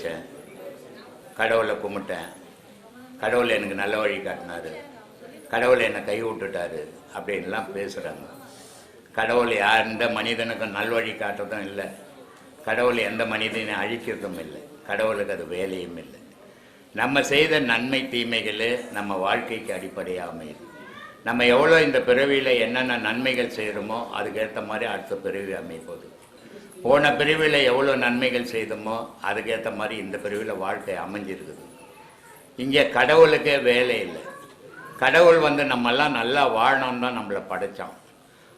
வச்சேன். கடவுளை கும்பிட்டேன். கடவுள் எனக்கு நல்ல வழி காட்டினாரு. கடவுள் என்னை கை விட்டுட்டாரு அப்படின்லாம் பேசுகிறாங்க கடவுள் யார் எந்த மனிதனுக்கும் நல்வழி காட்டுறதும் இல்லை. கடவுள் எந்த மனிதனையும் அழிக்கிறதும் இல்லை. கடவுளுக்கு அது வேலையும் இல்லை. நம்ம செய்த நன்மை தீமைகள் நம்ம வாழ்க்கைக்கு அடிப்படையாக அமையுது நம்ம எவ்வளோ இந்த பிறவியில் என்னென்ன நன்மைகள் செய்கிறோமோ அதுக்கேற்ற மாதிரி அடுத்த பிறவி அமைப்போகுது போன பிரிவில் எவ்வளோ நன்மைகள் செய்தோமோ அதுக்கேற்ற மாதிரி இந்த பிரிவில் வாழ்க்கை அமைஞ்சிருக்குது. இங்கே கடவுளுக்கே வேலை இல்லை. கடவுள் வந்து நம்மெல்லாம் நல்லா வாழணும்னு தான் நம்மளை படைத்தான்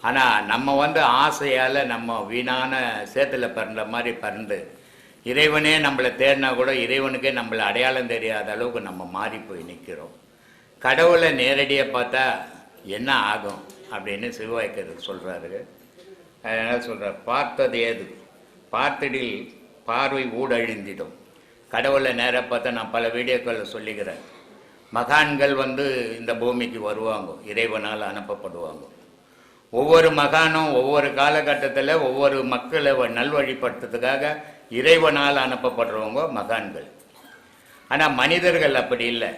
ஆனால் நம்ம வந்து ஆசையால் நம்ம வீணான சேத்துல பிறந்த மாதிரி பிறந்து இறைவனே நம்மளை தேடினா கூட இறைவனுக்கே நம்மளை அடையாளம் தெரியாத அளவுக்கு நம்ம மாறி போய் நிற்கிறோம் கடவுளை நேரடியாக பார்த்தா என்ன ஆகும் அப்படின்னு சிவவாய்க்கர் சொல்கிறாரு அதனால் சொல்கிறார் பார்த்தது ஏது? பார்த்ததில் பார்வை ஊடழிந்திடும். கடவுளை நேராக பார்த்தா நான் பல வீடியோக்களில் சொல்லிக்கிறேன். மகான்கள் வந்து இந்த பூமிக்கு வருவாங்க இறைவனால் அனுப்பப்படுவாங்க. ஒவ்வொரு மகானும் ஒவ்வொரு காலகட்டத்தில் ஒவ்வொரு மக்களை வ- நல்வழிப்படுத்துறதுக்காக இறைவனால் அனுப்பப்படுறவங்க மகான்கள். ஆனால் மனிதர்கள் அப்படி இல்லை.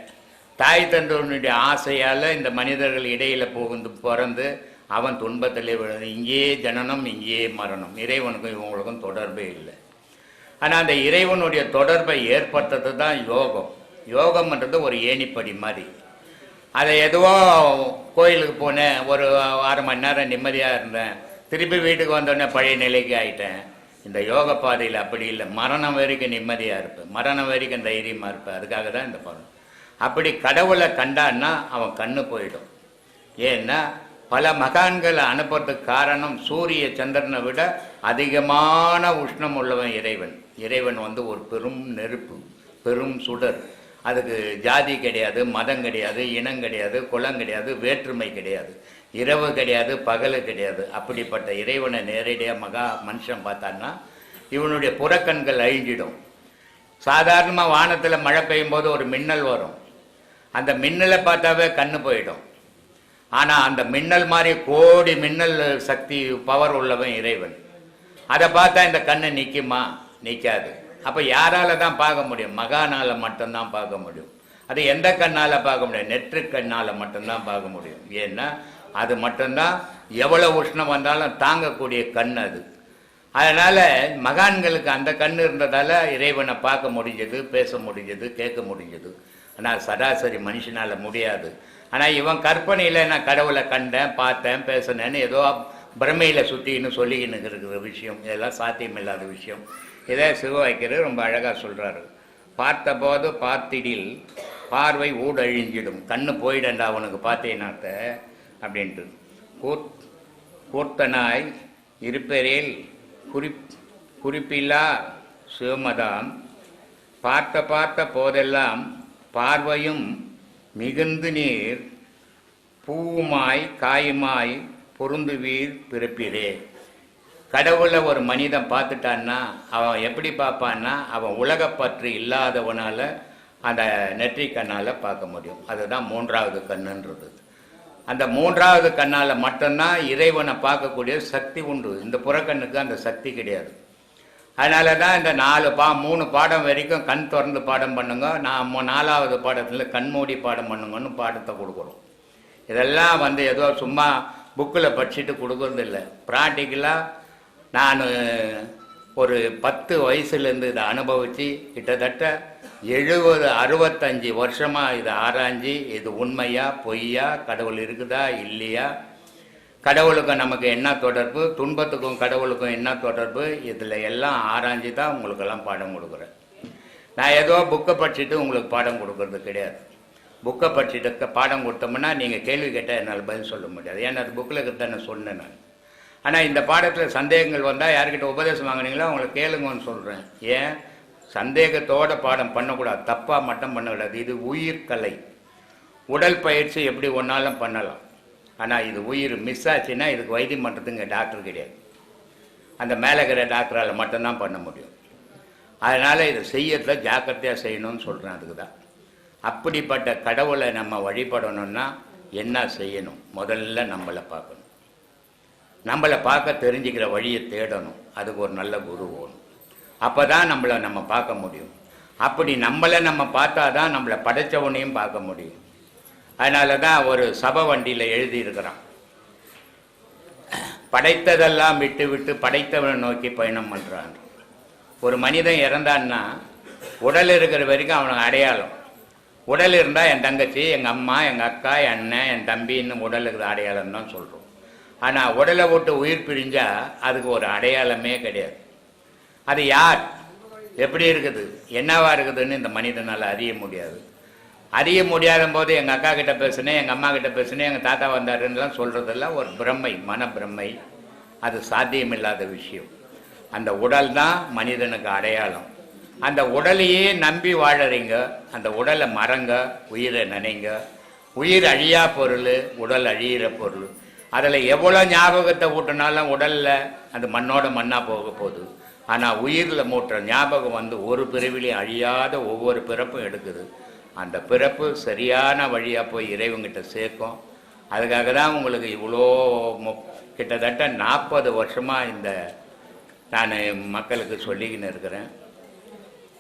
தாய் தந்தவனுடைய ஆசையால் இந்த மனிதர்கள் இடையில் புகுந்து பிறந்து அவன் துன்பத்திலே விழுந்து இங்கேயே ஜனனம் இங்கேயே மரணம். இறைவனுக்கும் இவங்களுக்கும் தொடர்பே இல்லை. ஆனால் அந்த இறைவனுடைய தொடர்பை ஏற்படுத்துறது தான் யோகம். யோகம்ன்றது ஒரு ஏணிப்படி மாதிரி. அதை எதுவோ கோயிலுக்கு போனேன் ஒரு அரை மணி நேரம் நிம்மதியாக இருந்தேன். திருப்பி வீட்டுக்கு வந்தோடனே பழைய நிலைக்கு ஆயிட்டேன். இந்த யோக பாதையில் அப்படி இல்லை. மரணம் வரைக்கும் நிம்மதியாக இருப்பேன். மரணம் வரைக்கும் தைரியமாக இருப்பேன். அதுக்காக தான் இந்த படம் அப்படி கடவுளை கண்டான்னா அவன் கண்ணு போயிடும். ஏன்னா பல மகான்களை அனுப்புறதுக்கு காரணம் சூரிய சந்திரனை விட அதிகமான உஷ்ணம் உள்ளவன் இறைவன். இறைவன் வந்து ஒரு பெரும் நெருப்பு பெரும் சுடர். அதுக்கு ஜாதி கிடையாது மதம் கிடையாது இனம் கிடையாது குலம் கிடையாது வேற்றுமை கிடையாது. இரவு கிடையாது பகலு கிடையாது. அப்படிப்பட்ட இறைவனை நேரடியாக மகா மனுஷன் பார்த்தான்னா இவனுடைய புறக்கண்கள் அழிஞ்சிடும். சாதாரணமாக வானத்தில் மழை பெய்யும் போது ஒரு மின்னல் வரும். அந்த மின்னலை பார்த்தாவே கண்ணு போயிடும். ஆனால் அந்த மின்னல் மாதிரி கோடி மின்னல் சக்தி பவர் உள்ளவன் இறைவன். அதை பார்த்தா இந்த கண்ணு நிற்குமா நிற்காது அப்போ யாரால தான் பார்க்க முடியும்? மகானால மட்டும்தான் பார்க்க முடியும். அது எந்த கண்ணால் பார்க்க முடியும்? நெற்று கண்ணால் மட்டும்தான் பார்க்க முடியும். ஏன்னா அது மட்டும்தான் எவ்வளோ உஷ்ணம் வந்தாலும் தாங்கக்கூடிய கண் அது. அதனால் மகான்களுக்கு அந்த கண் இருந்ததால் இறைவனை பார்க்க முடிஞ்சது பேச முடிஞ்சது கேட்க முடிஞ்சது. ஆனால் சராசரி மனுஷனால் முடியாது. ஆனால் இவன் கற்பனையில் நான் கடவுளை கண்டேன் பார்த்தேன் பேசினேன்னு ஏதோ பிரமையில் சுற்றின்னு சொல்லிக்கின்னு இருக்கிற விஷயம். இதெல்லாம் சாத்தியமில்லாத விஷயம். இதை சிவவைக்கர் ரொம்ப அழகாக சொல்கிறாரு பார்த்தபோது பார்த்திடில் பார்வை ஊடழிஞ்சிடும். கண்ணு போயிடண்டா அவனுக்கு பார்த்தேனாத்த அப்படின்ட்டு. கூத் கூர்த்தனாய் இருப்பரேல் குறிப் குறிப்பில்லா சிவமதாம். பார்த்த பார்த்த போதெல்லாம் பார்வையும் மிகுந்து நீர் பூவுமாய் காயுமாய் பொருந்துவீர் பிறப்பிரே கடவுளை ஒரு மனிதன் பார்த்துட்டான்னா அவன் எப்படி பார்ப்பான்னா அவன் உலகப்பற்று இல்லாதவனால் அந்த நெற்றி கண்ணால் பார்க்க முடியும். அதுதான் மூன்றாவது கண்ணுன்றது. அந்த மூன்றாவது கண்ணால் மட்டும்தான் இறைவனை பார்க்கக்கூடிய சக்தி உண்டு. இந்த புறக்கண்ணுக்கு அந்த சக்தி கிடையாது. அதனால தான் இந்த நாலு பா மூணு பாடம் வரைக்கும் கண் திறந்து பாடம் பண்ணுங்க. நான் நாலாவது பாடத்தில் கண்மூடி பாடம் பண்ணுங்கன்னு பாடத்தை கொடுக்குறோம். இதெல்லாம் வந்து ஏதோ சும்மா புக்கில் படிச்சுட்டு கொடுக்கறது இல்லை. ப்ராக்டிக்கலாக நான் ஒரு பத்து வயசுலேருந்து இதை அனுபவித்து கிட்டத்தட்ட எழுபது அறுபத்தஞ்சி வருஷமாக இதை ஆராய்ஞ்சி இது உண்மையா பொய்யா கடவுள் இருக்குதா இல்லையா கடவுளுக்கும் நமக்கு என்ன தொடர்பு? துன்பத்துக்கும் கடவுளுக்கும் என்ன தொடர்பு? இதில் எல்லாம் ஆராய்ஞ்சு தான் உங்களுக்கெல்லாம் பாடம் கொடுக்குறேன். நான் ஏதோ புக்கை படிச்சுட்டு உங்களுக்கு பாடம் கொடுக்கறது கிடையாது. புக்கை படிச்சுட்டு பாடம் கொடுத்தோம்னா நீங்கள் கேள்வி கேட்டால் என்னால் பதில் சொல்ல முடியாது. ஏன்னா அது புக்கில் இருக்கிறத நான் சொன்னேன் நான். ஆனால் இந்த பாடத்தில் சந்தேகங்கள் வந்தால் யார்கிட்ட உபதேசம் வாங்குனீங்களோ அவங்களை கேளுங்கன்னு சொல்கிறேன் ஏன்? சந்தேகத்தோட பாடம் பண்ணக்கூடாது. தப்பாக மட்டும் பண்ணக்கூடாது. இது உயிர் கலை. உடல் பயிற்சி எப்படி ஒன்றாலும் பண்ணலாம். ஆனால் இது உயிர் மிஸ் ஆச்சுன்னா இதுக்கு வைத்தியம் பண்ணுறதுங்க டாக்டர் கிடையாது. அந்த மேலே இருக்கிற டாக்டரால் மட்டும்தான் பண்ண முடியும். அதனால் இதை செய்யறத ஜாக்கிரதையாக செய்யணும்னு சொல்கிறேன் அதுக்கு தான் அப்படிப்பட்ட கடவுளை நம்ம வழிபடணும்னா என்ன செய்யணும்? முதல்ல நம்மளை பார்க்கணும். நம்மளை பார்க்க தெரிஞ்சுக்கிற வழியை தேடணும். அதுக்கு ஒரு நல்ல குரு வேணும். அப்போ தான் நம்மளை நம்ம பார்க்க முடியும். அப்படி நம்மளை நம்ம பார்த்தா தான் நம்மளை படைத்தவனையும் பார்க்க முடியும். அதனால தான் ஒரு சப வண்டியில் எழுதியிருக்கிறான். படைத்ததெல்லாம் விட்டு விட்டு படைத்தவனை நோக்கி பயணம் பண்ணுறான் ஒரு மனிதன் இறந்தான்னா உடல் இருக்கிற வரைக்கும் அவனுக்கு அடையாளம். உடல் இருந்தால் என் தங்கச்சி எங்கள் அம்மா எங்கள் அக்கா என் அண்ணன் என் தம்பின்னு உடல் இருக்கிற அடையாளம் தான் சொல்கிறோம் ஆனால் உடலை விட்டு உயிர் பிரிஞ்சால் அதுக்கு ஒரு அடையாளமே கிடையாது. அது யார்? எப்படி இருக்குது? என்னவா இருக்குதுன்னு இந்த மனிதனால் அறிய முடியாது. அறிய முடியாத போது எங்கள் அக்கா கிட்ட பேசுனேன் எங்கள் அம்மா கிட்ட பேசுனேன் எங்கள் தாத்தா வந்தாருன்னுலாம் சொல்கிறதெல்லாம் ஒரு பிரம்மை மன பிரம்மை அது சாத்தியமில்லாத விஷயம். அந்த உடல் தான் மனிதனுக்கு அடையாளம். அந்த உடலையே நம்பி வாழறீங்க அந்த உடலை மறங்க உயிரை நினைங்க. உயிர் அழியா பொருள் உடல் அழியிற பொருள். அதில் எவ்வளோ ஞாபகத்தை ஊட்டினாலும் உடலில் அது மண்ணோட மண்ணாக போக போகுது. ஆனால் உயிரில் மூட்டுற ஞாபகம் வந்து ஒரு பிறவிலையும் அழியாத ஒவ்வொரு பிறப்பும் எடுக்குது. அந்த பிறப்பு சரியான வழியாக போய் இறைவங்கிட்ட சேர்க்கும். அதுக்காக தான் உங்களுக்கு இவ்வளோ மு- கிட்டத்தட்ட நாற்பது வருஷமாக இந்த நான் மக்களுக்கு சொல்லிக்கின்னு இருக்கிறேன்.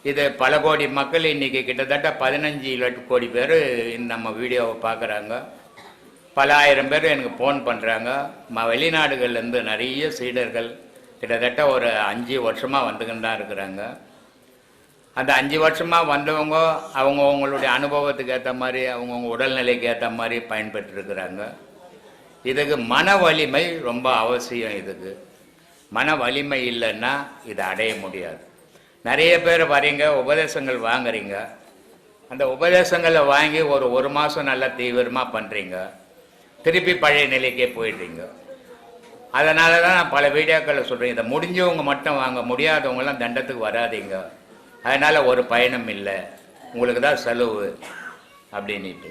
இது பல கோடி மக்கள் இன்றைக்கி கிட்டத்தட்ட பதினஞ்சு லட்சம் கோடி பேர் நம்ம வீடியோவை பார்க்குறாங்க பல ஆயிரம் பேர் எனக்கு ஃபோன் பண்ணுறாங்க ம வெளிநாடுகள்லேருந்து நிறைய சீடர்கள் கிட்டத்தட்ட ஒரு அஞ்சு வருஷமாக வந்துக்கின்னு தான் இருக்கிறாங்க. அந்த அஞ்சு வருஷமாக வந்தவங்க அவங்க அவங்களுடைய அனுபவத்துக்கு ஏற்ற மாதிரி அவங்கவுங்க உடல்நிலைக்கு ஏற்ற மாதிரி பயன்பெற்றிருக்கிறாங்க. இதுக்கு மன வலிமை ரொம்ப அவசியம் இதுக்கு. மன வலிமை இல்லைன்னா இதை அடைய முடியாது. நிறைய பேர் வரீங்க உபதேசங்கள் வாங்குறீங்க. அந்த உபதேசங்களை வாங்கி ஒரு ஒரு மாதம் நல்லா தீவிரமாக பண்ணுறீங்க திருப்பி பழைய நிலைக்கே போயிடுறீங்க. அதனால தான் நான் பல வீடியோக்களை சொல்கிறேன் இதை முடிஞ்சவங்க மட்டும் வாங்க முடியாதவங்களாம் தண்டத்துக்கு வராதீங்க. அதனால் ஒரு பயணம் இல்லை. உங்களுக்கு தான் செலவு அப்படின்ட்டு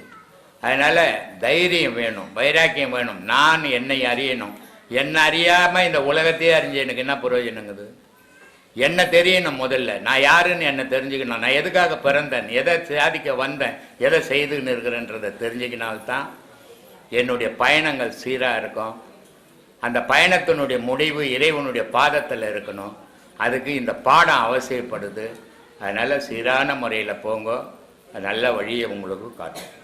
அதனால் தைரியம் வேணும் வைராக்கியம் வேணும். நான் என்னை அறியணும். என்னை அறியாமல் இந்த உலகத்தையே அறிஞ்சு எனக்கு என்ன பிரயோஜனங்குது என்ன தெரியணும் முதல்ல? நான் யாருன்னு என்ன தெரிஞ்சுக்கணும். நான் எதுக்காக பிறந்தேன்? எதை சாதிக்க வந்தேன்? எதை செய்துன்னு இருக்கிறேன்றதை தெரிஞ்சுக்கினால்தான் என்னுடைய பயணங்கள் சீராக இருக்கும். அந்த பயணத்தினுடைய முடிவு இறைவனுடைய பாதத்தில் இருக்கணும். அதுக்கு இந்த பாடம் அவசியப்படுது. அதனால் சீரான முறையில் போங்க. நல்ல வழியை உங்களுக்கு காட்டும்.